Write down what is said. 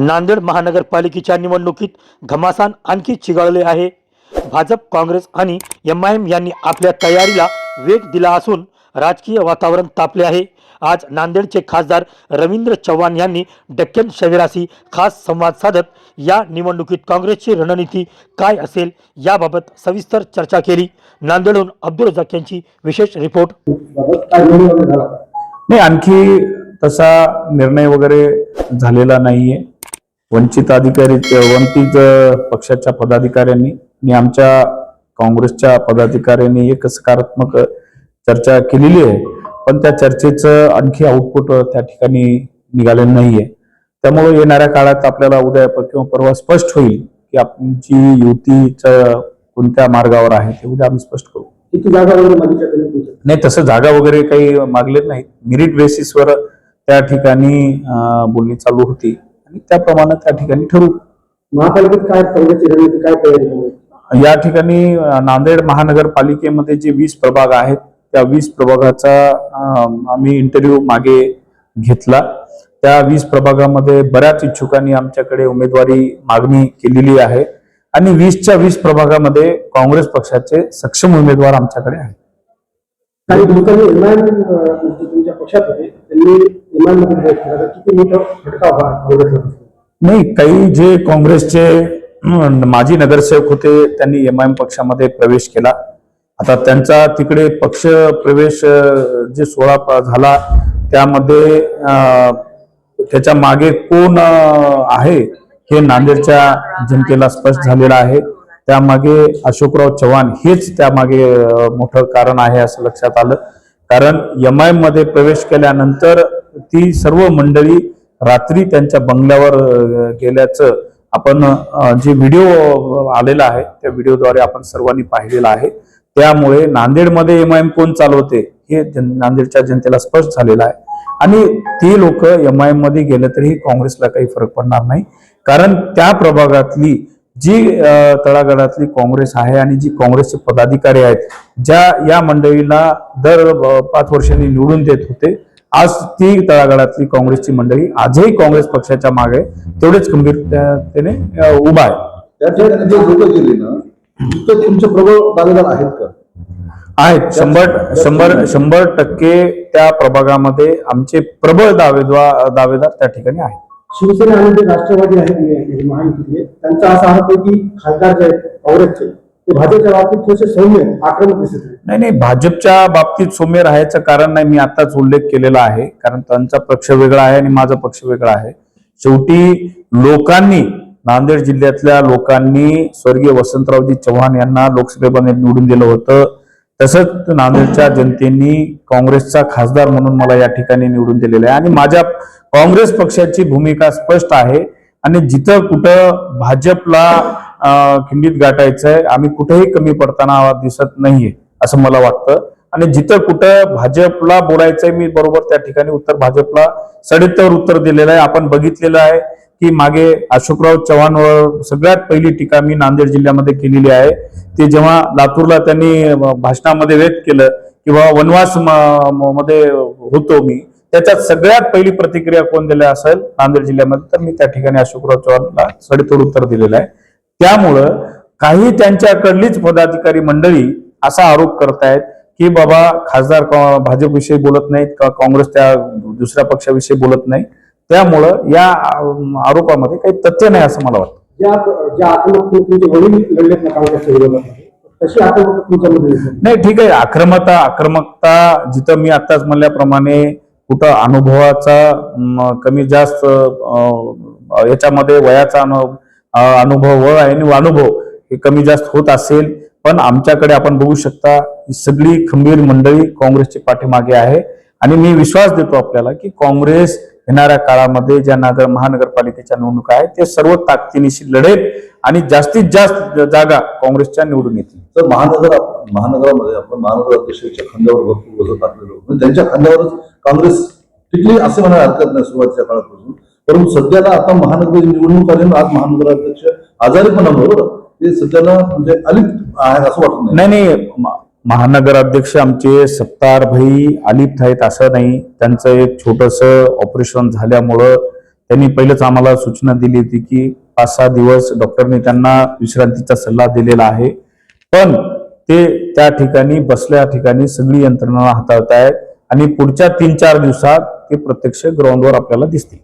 नांदेड महानगरपालिकेच्या निवडणुकीत घमासान आणखी चिघळले आहे. भाजप काँग्रेस आणि एम आय एम यांनी आपल्या तयारीला वेग दिला असून राजकीय वातावरण तापले आहे. आज नांदेडचे खासदार रवींद्र चव्हाण यांनी डक्कन शहराशी खास संवाद साधत या निवडणुकीत काँग्रेसची रणनीती काय असेल याबाबत सविस्तर चर्चा केली. नांदेडहून अब्दुल रजाक यांची विशेष रिपोर्ट. नाही आणखी तसा निर्णय वगैरे झालेला नाहीये. वंचित अधिकारी वंचित पक्षाच्या पदाधिकाऱ्यांनी आणि आमच्या काँग्रेसच्या पदाधिकाऱ्यांनी एक सकारात्मक चर्चा केलेली आहे. पण त्या चर्चेचं आणखी आउटपुट त्या ठिकाणी निघालेलं नाहीये. त्यामुळे येणाऱ्या काळात आपल्याला उद्या किंवा परवा स्पष्ट होईल की आमची युतीचं कोणत्या मार्गावर आहे ते उद्या आम्ही स्पष्ट करू. किती जागा वगैरे नाही तसं जागा वगैरे काही मागलेत नाहीत मेरिट बेसिसवर त्या ठिकाणी बोलणी चालू होती. आणि त्याप्रमाणे त्या ठिकाणी ठरवू महापालिकेत काय काँग्रेसची रणनीती काय तयारी? या ठिकाणी अं, नांदेड महानगरपालिकेमध्ये जे वीस प्रभाग आहेत त्या वीस प्रभागाचा अं, आम्ही इंटरव्ह्यू मागे घेतला. त्या वीस प्रभागामध्ये बऱ्याच इच्छुकांनी आमच्याकडे उमेदवारी मागणी केलेली आहे. आणि वीसच्या वीस प्रभागामध्ये काँग्रेस पक्षाचे सक्षम उमेदवार आमच्याकडे आहेत. काही लोकांनी एमआयएम तुमच्या पक्षात होते त्यांनी प्रवेश केला. किती मोठा फटका काँग्रेसला नाही काही जे काँग्रेसचे माजी नगरसेवक होते त्यांनी एम आय एम पक्षामध्ये प्रवेश केला. आता त्यांचा तिकडे पक्ष प्रवेश जे सोळा झाला त्यामध्ये त्याच्यामागे कोण आहे हे नांदेडच्या जनतेला स्पष्ट झालेलं आहे. त्यामागे अशोकराव चव्हाण हेच त्यामागे मोठं कारण आहे असं लक्षात आलं. कारण एम आयमध्ये प्रवेश केल्यानंतर ती सर्व मंडळी रात्री त्यांच्या बंगल्यावर गेल्याचं आपण जे व्हिडिओ आलेला आहे त्या व्हिडिओद्वारे आपण सर्वांनी पाहिलेला आहे. त्यामुळे नांदेडमध्ये एम आय एम कोण चालवते हे जन- नांदेडच्या जनतेला स्पष्ट झालेलं आहे. आणि ते लोक एम आय एममध्ये गेले तरीही काँग्रेसला काही फरक पडणार नाही. कारण त्या प्रभागातली जी तळागाळातली काँग्रेस आहे आणि जी काँग्रेसचे पदाधिकारी आहेत ज्या या मंडळीला दर पाच वर्षांनी निवडून देत होते आज ती तळागाळातली काँग्रेसची मंडळी आजही काँग्रेस पक्षाच्या मागे तेवढेच गंभीरतेने अं, उभा आहे. त्या ठिकाणी जे लोक गेली ना तिथं तुमचे प्रबळ दावेदार आहेत का? आहेत. शंभर शंभर शंभर टक्के त्या प्रभागामध्ये आमचे प्रबळ दावेदार दावेदार त्या ठिकाणी आहेत. शिवसेना आणि जे राष्ट्रवादी आहेत महायुतीतले त्यांचा असा आरोप आहे की खासदार जे आहेत काँग्रेसचे ते भाजपच्या बाबतीत थोडेसे सौम्य आक्रमक दिसत नाही नाही भाजपच्या बाबतीत सौम्य राहायचं कारण नाही मी आताच उल्लेख केलेला आहे. कारण त्यांचा पक्ष वेगळा आहे आणि माझा पक्ष वेगळा आहे. शेवटी लोकांनी नांदेड जिल्ह्यातल्या लोकांनी स्वर्गीय वसंतरावजी चव्हाण यांना लोकसभेमध्ये निवडून दिलं होतं. तसंच नांदेडच्या जनतेने काँग्रेसचा खासदार म्हणून मला या ठिकाणी निवडून दिलेलं आहे. आणि माझ्या काँग्रेस पक्षाची भूमिका स्पष्ट आहे. आणि जिथं कुठं भाजपला खिंडीत गाठायचं आहे आम्ही कुठेही कमी पडताना दिसत नाहीये असं मला वाटतं. आणि जिथं कुठं भाजपला बोलायचंय मी बरोबर त्या ठिकाणी उत्तर भाजपला सडेत्तर उत्तर दिलेलं आहे. आपण बघितलेलं आहे की मागे अशोकराव चव्हाणवर सगळ्यात पहिली टीका मी नांदेड जिल्ह्यामध्ये केलेली आहे. ते जेव्हा लातूरला त्यांनी भाषणामध्ये व्यक्त केलं किंवा वनवास म- मध्ये होतो मी त्याच्यात सगळ्यात पहिली प्रतिक्रिया कोण दिली असेल नांदेड जिल्ह्यामध्ये तर मी त्या ठिकाणी अशोकराव चव्हाणला सडेतोड उत्तर दिलेलं आहे. त्यामुळं काही त्यांच्याकडलीच पदाधिकारी मंडळी असा आरोप करतायत की बाबा खासदार भाजपविषयी बोलत नाहीत का काँग्रेस त्या दुसऱ्या पक्षाविषयी बोलत नाही. त्यामुळं या आरोपामध्ये काही तथ्य नाही असं मला वाटतं. ज्या ज्या आक्रमक तुमचे वडील लढलेत ना काँग्रेसच्या विरोधात तशी आक्रमक तुमच्यामध्ये नाही. ठीक आहे. आक्रमकता आक्रमकता जिथं मी आताच म्हणल्याप्रमाणे कुठं अनुभवाचा कमी जास्त याच्यामध्ये वयाचा अनुभव व आणि अनुभव हे कमी जास्त होत असेल. पण आमच्याकडे आपण बघू शकता सगळी खंबीर मंडळी काँग्रेसची पाठीमागे आहे. आणि मी विश्वास देतो आपल्याला की काँग्रेस येणाऱ्या काळामध्ये ज्या नगर महानगरपालिकेच्या निवडणुका आहेत ते सर्व ताकदीनिशी लढेल आणि जास्तीत जास्त जागा काँग्रेसच्या निवडून येतील. तर महानगर महानगरामध्ये आपण महानगर अध्यक्षाच्या खांद्यावर भरपूर बसत टाकलेलो म्हणजे त्यांच्या खांद्यावरच काँग्रेस टिकली असे म्हणायला हरकत नाही सुरुवातीच्या काळापासून. परंतु सध्याला आता महानगर निवडणूक आली आज महानगर अध्यक्ष आजारी पण बरोबर? ते सध्याला म्हणजे अलिप्त आहे असं वाटत नाही. नाही महानगराध्यक्ष आमचे सत्तार भाई अलिप्त आहेत असं नाही त्यांचं एक छोटंसं ऑपरेशन झाल्यामुळं त्यांनी पहिलेच आम्हाला सूचना दिली होती की पाच सहा दिवस डॉक्टरने त्यांना विश्रांतीचा सल्ला दिलेला आहे. पण ते त्या ठिकाणी बसल्या ठिकाणी सगळी यंत्रणा हाताळत आहेत आणि पुढच्या तीन चार दिवसात ते प्रत्यक्ष ग्राउंडवर आपल्याला दिसतील.